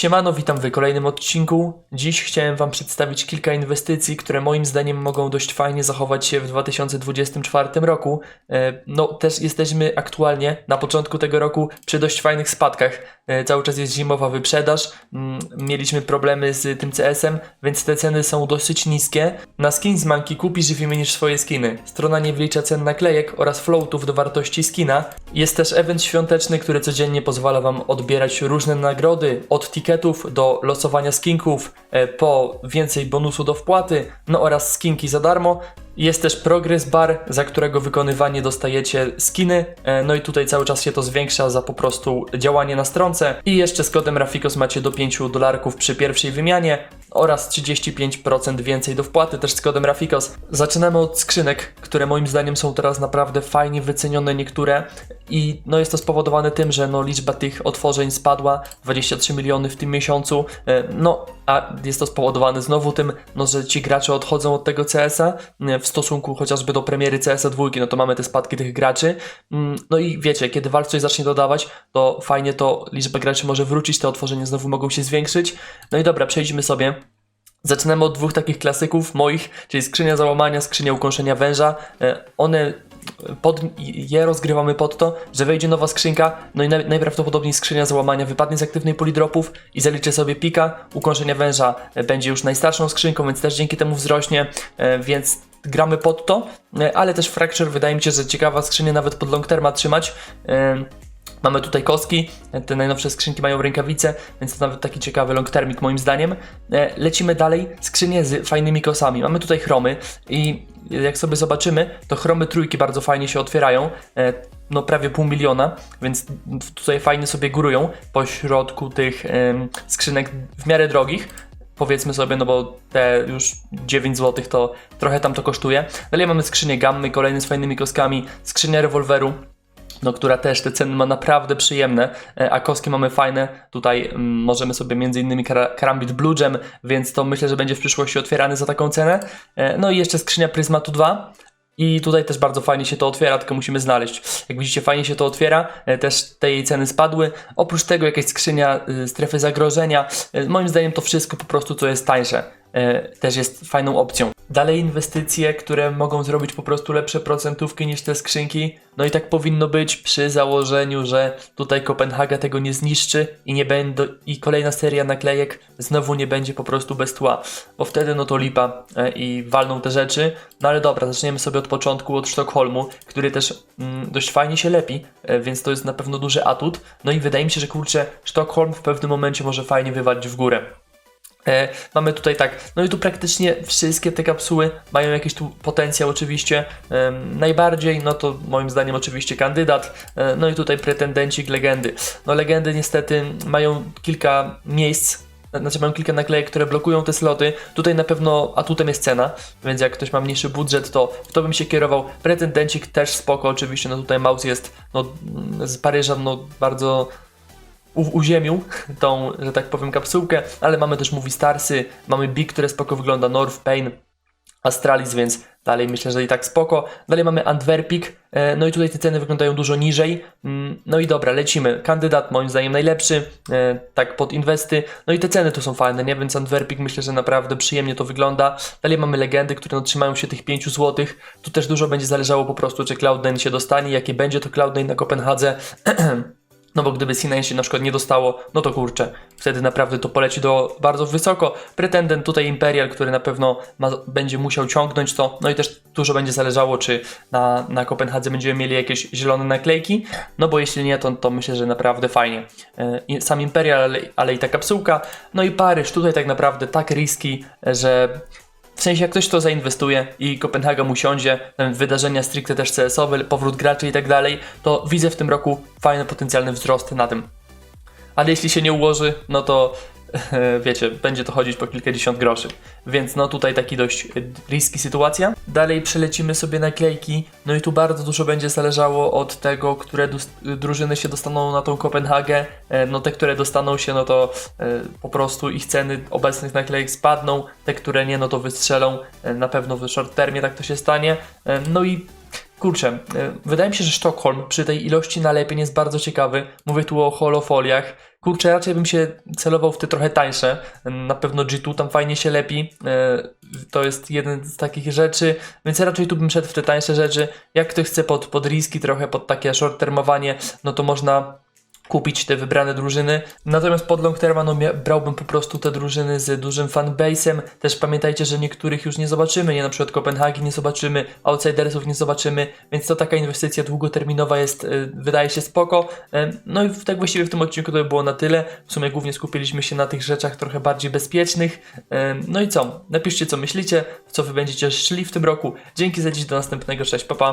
Siemano, witam w kolejnym odcinku. Dziś chciałem Wam przedstawić kilka inwestycji, które moim zdaniem mogą dość fajnie zachować się w 2024 roku. E, No, też jesteśmy aktualnie na początku tego roku przy dość fajnych spadkach. E, Cały czas jest zimowa wyprzedaż. Mm, Mieliśmy problemy z tym CS-em, więc te ceny są dosyć niskie. Na skin z Monkey kupisz i wymienisz swoje skiny. Strona nie wlicza cen naklejek oraz floatów do wartości skina. Jest też event świąteczny, który codziennie pozwala Wam odbierać różne nagrody, od ticketów do losowania skinków, e, po więcej bonusu do wpłaty, no oraz skinki za darmo. Jest też progress bar, za którego wykonywanie dostajecie skiny, e, no i tutaj cały czas się to zwiększa za po prostu działanie na stronce. I jeszcze z kodem Rafikos macie do 5 dolarków przy pierwszej wymianie oraz 35% więcej do wpłaty też z kodem Rafikos. Zaczynamy od skrzynek, które moim zdaniem są teraz naprawdę fajnie wycenione niektóre i no jest to spowodowane tym, że no liczba tych otworzeń spadła 23 miliony w tym miesiącu. E, No, a jest to spowodowane znowu tym, no, że ci gracze odchodzą od tego CS-a e, w stosunku chociażby do premiery CS-a dwójki, no to mamy te spadki tych graczy. Mm, No i wiecie, kiedy Valve coś zacznie dodawać, to fajnie to liczba graczy może wrócić, te otworzenia znowu mogą się zwiększyć. No i dobra, przejdźmy sobie. Zaczynamy od dwóch takich klasyków moich, czyli skrzynia załamania, skrzynia ukąszenia węża. E, One pod, je rozgrywamy pod to, że wejdzie nowa skrzynka, no i naj, najprawdopodobniej skrzynia załamania wypadnie z aktywnej puli dropów i zaliczę sobie pika. Ukąszenia węża e, będzie już najstarszą skrzynką, więc też dzięki temu wzrośnie, e, więc gramy pod to, ale też Fracture wydaje mi się, że ciekawa skrzynia nawet pod long terma trzymać. Mamy tutaj kostki, te najnowsze skrzynki mają rękawice, więc to nawet taki ciekawy long termik moim zdaniem. E, Lecimy dalej, skrzynie z fajnymi kosami. Mamy tutaj chromy i jak sobie zobaczymy, to chromy trójki bardzo fajnie się otwierają. E, No prawie pół miliona, więc tutaj fajnie sobie górują po środku tych skrzynek w miarę drogich powiedzmy sobie, no bo te już 9 zł to trochę tam to kosztuje. Dalej mamy skrzynię gammy, kolejne z fajnymi koskami, skrzynia rewolweru, no, która też te ceny ma naprawdę przyjemne, e, a koski mamy fajne. Tutaj mm, możemy sobie między innymi kara- karambit Blue Gem, więc to myślę, że będzie w przyszłości otwierany za taką cenę. E, No i jeszcze skrzynia Prismatu 2. I tutaj też bardzo fajnie się to otwiera, tylko musimy znaleźć. Jak widzicie, fajnie się to otwiera, e, też te jej ceny spadły. Oprócz tego jakaś skrzynia strefy zagrożenia. Moim zdaniem to wszystko po prostu, co jest tańsze, też jest fajną opcją. Dalej inwestycje, które mogą zrobić po prostu lepsze procentówki niż te skrzynki. No i tak powinno być przy założeniu, że tutaj Kopenhaga tego nie zniszczy i nie będą i kolejna seria naklejek znowu nie będzie po prostu bez tła, bo wtedy no to lipa e, i walną te rzeczy. No ale dobra, zaczniemy sobie od początku, od Sztokholmu, który też mm, dość fajnie się lepi, e, więc to jest na pewno duży atut. No i wydaje mi się, że kurczę, Sztokholm w pewnym momencie może fajnie wywalić w górę. E, mamy tutaj tak, no i tu praktycznie wszystkie te kapsuły mają jakiś tu potencjał oczywiście. Najbardziej, no to moim zdaniem oczywiście kandydat, e, no i tutaj pretendencik legendy. No legendy niestety mają kilka miejsc, znaczy mają kilka naklejek, które blokują te sloty. Tutaj na pewno atutem jest cena, więc jak ktoś ma mniejszy budżet, to w bym się kierował. Pretendencik też spoko oczywiście, no tutaj mouse jest no, z Paryża, no bardzo uziemił tą, że tak powiem, kapsułkę, ale mamy też Movie Starsy, mamy Big, które spoko wygląda, North Pain, Astralis, więc dalej myślę, że i tak spoko. Dalej mamy Antwerpik, e, no i tutaj te ceny wyglądają dużo niżej. Mm, No i dobra, lecimy. Kandydat moim zdaniem najlepszy, e, tak pod inwesty. No i te ceny tu są fajne, nie? Więc Antwerpik myślę, że naprawdę przyjemnie to wygląda. Dalej mamy legendy, które no, trzymają się tych 5 zł. Tu też dużo będzie zależało po prostu, czy Cloud9 się dostanie, jakie będzie to Cloud9 na Kopenhadze. No bo gdyby Sinane się na przykład nie dostało, no to kurczę, wtedy naprawdę to poleci do bardzo wysoko. Pretendent tutaj Imperial, który na pewno ma, będzie musiał ciągnąć to, no i też dużo będzie zależało, czy na, na Kopenhadze będziemy mieli jakieś zielone naklejki, no bo jeśli nie, to, to myślę, że naprawdę fajnie. E, Sam Imperial, ale, ale i ta kapsułka, no i Paryż, tutaj tak naprawdę tak riski, że w sensie jak ktoś to zainwestuje i Kopenhaga mu siądzie, wydarzenia stricte też CS-owe, powrót graczy i tak dalej, to widzę w tym roku fajne potencjalne wzrosty na tym. Ale jeśli się nie ułoży, no to wiecie, będzie to chodzić po kilkadziesiąt groszy. Więc no tutaj taki dość riski sytuacja. Dalej przelecimy sobie naklejki, no i tu bardzo dużo będzie zależało od tego, które drużyny się dostaną na tą Kopenhagę. E, No te, które dostaną się, no to e, po prostu ich ceny obecnych naklejek spadną, te, które nie, no to wystrzelą. E, Na pewno w short termie tak to się stanie. No i kurczę, e, wydaje mi się, że Sztokholm przy tej ilości nalepień jest bardzo ciekawy. Mówię tu o holofoliach. Kurczę, raczej bym się celował w te trochę tańsze. Na pewno G2 tam fajnie się lepi. E, To jest jeden z takich rzeczy, więc raczej tu bym szedł w te tańsze rzeczy. Jak ktoś chce pod, pod riski trochę, pod takie short termowanie, no to można kupić te wybrane drużyny. Natomiast pod long terma no, brałbym po prostu te drużyny z dużym fanbase'em. Też pamiętajcie, że niektórych już nie zobaczymy, nie na przykład Kopenhagi nie zobaczymy, Outsidersów nie zobaczymy, więc to taka inwestycja długoterminowa jest, y, wydaje się spoko. Y, No i tak właściwie w tym odcinku to by było na tyle. W sumie głównie skupiliśmy się na tych rzeczach trochę bardziej bezpiecznych. Y, No i co? Napiszcie co myślicie, w co wy będziecie szli w tym roku. Dzięki za dziś, do następnego, cześć, pa pa.